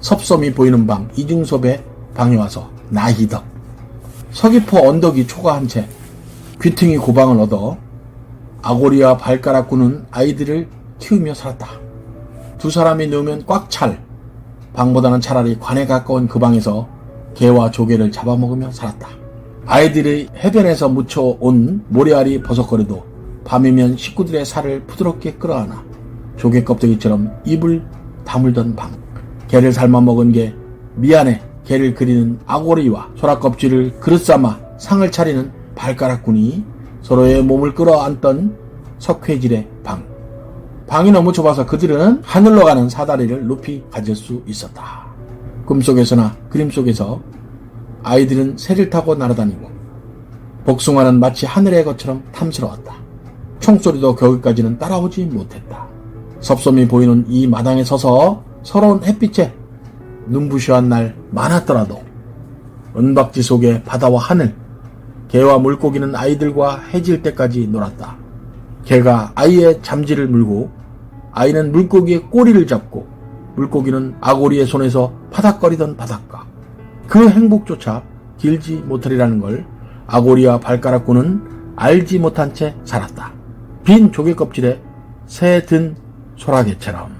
섭섬이 보이는 방 이중섭의 방에 와서 나희덕 서귀포 언덕이 초가한 채 귀퉁이 고방을 얻어 아고리와 발가락 구는 아이들을 키우며 살았다. 두 사람이 누우면 꽉 찰 방보다는 차라리 관에 가까운 그 방에서 개와 조개를 잡아먹으며 살았다. 아이들이 해변에서 묻혀온 모래알이 버석거려도 밤이면 식구들의 살을 부드럽게 끌어안아 조개 껍데기처럼 입을 다물던 방. 개를 삶아 먹은 게 미안해 개를 그리는 아고리와 소라 껍질을 그릇 삼아 상을 차리는 발가락꾼이 서로의 몸을 끌어안던 석회질의 방. 방이 너무 좁아서 그들은 하늘로 가는 사다리를 높이 가질 수 있었다. 꿈속에서나 그림 속에서 아이들은 새를 타고 날아다니고 복숭아는 마치 하늘의 것처럼 탐스러웠다. 총소리도 거기까지는 따라오지 못했다. 섭섬이 보이는 이 마당에 서서 서러운 햇빛에 눈부셔한 날 많았더라도 은박지 속의 바다와 하늘, 개와 물고기는 아이들과 해질 때까지 놀았다. 개가 아이의 잠지를 물고 아이는 물고기의 꼬리를 잡고 물고기는 아고리의 손에서 파닥거리던 바닷가. 그 행복조차 길지 못하리라는 걸 아고리와 발가락꾼은 알지 못한 채 살았다. 빈 조개 껍질에 새 든 소라게처럼.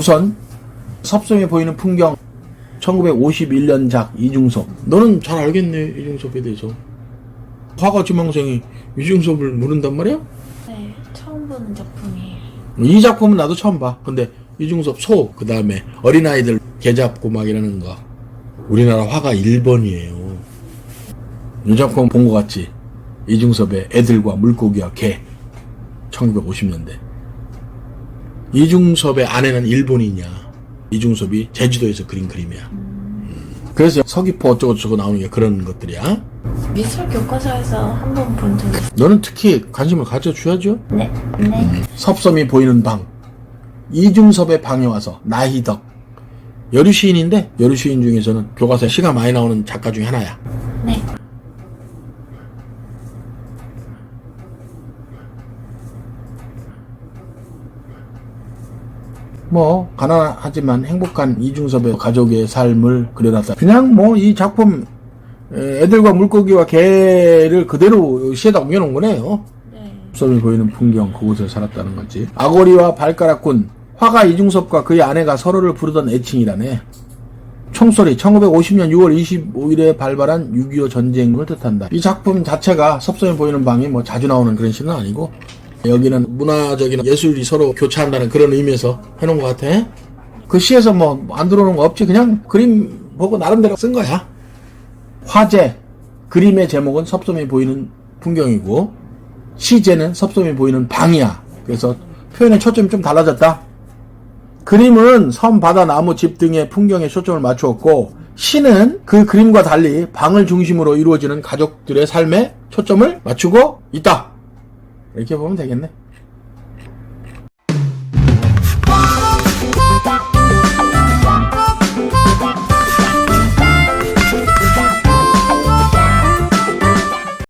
우선 섭섬에 보이는 풍경 1951년작 이중섭. 너는 잘 알겠네 이중섭에 대해서. 화가 지망생이 이중섭을 모른단 말이야? 네, 처음 보는 작품이에요. 이 작품은 나도 처음 봐. 근데 이중섭 소 그 다음에 어린아이들 개 잡고 막 이러는 거. 우리나라 화가 1번이에요. 이 작품 본거 같지? 이중섭의 애들과 물고기와 개. 1950년대 이중섭의 아내는 일본이냐 이중섭이 제주도에서 그린 그림이야. 음. 그래서 서귀포 어쩌고저쩌고 나오는 게 그런 것들이야. 미술 교과서에서 한 번 본적 있어요. 너는 특히 관심을 가져줘야죠. 네, 네. 섭섬이 보이는 방. 이중섭의 방에 와서 나희덕. 여류 시인인데 여류 시인 중에서는 교과서에 시가 많이 나오는 작가 중에 하나야. 네. 뭐 가난하지만 행복한 이중섭의 가족의 삶을 그려놨다. 그냥 뭐 이 작품 에, 애들과 물고기와 개를 그대로 시에다 옮겨놓은 거네요. 네. 섭섬이 보이는 풍경 그곳에 살았다는 거지. 아고리와 발가락꾼 화가 이중섭과 그의 아내가 서로를 부르던 애칭이라네. 총소리 1950년 6월 25일에 발발한 6.25 전쟁을 뜻한다. 이 작품 자체가 섭섬이 보이는 방이 뭐 자주 나오는 그런 시는 아니고 여기는 문화적인 예술이 서로 교차한다는 그런 의미에서 해놓은 것 같아. 그 시에서 뭐 안 들어오는 거 없지. 그냥 그림 보고 나름대로 쓴 거야. 화제, 그림의 제목은 섭섬이 보이는 풍경이고 시제는 섭섬이 보이는 방이야. 그래서 표현의 초점이 좀 달라졌다. 그림은 섬, 바다, 나무, 집 등의 풍경에 초점을 맞추었고 시는 그 그림과 달리 방을 중심으로 이루어지는 가족들의 삶에 초점을 맞추고 있다. 이렇게 보면 되겠네.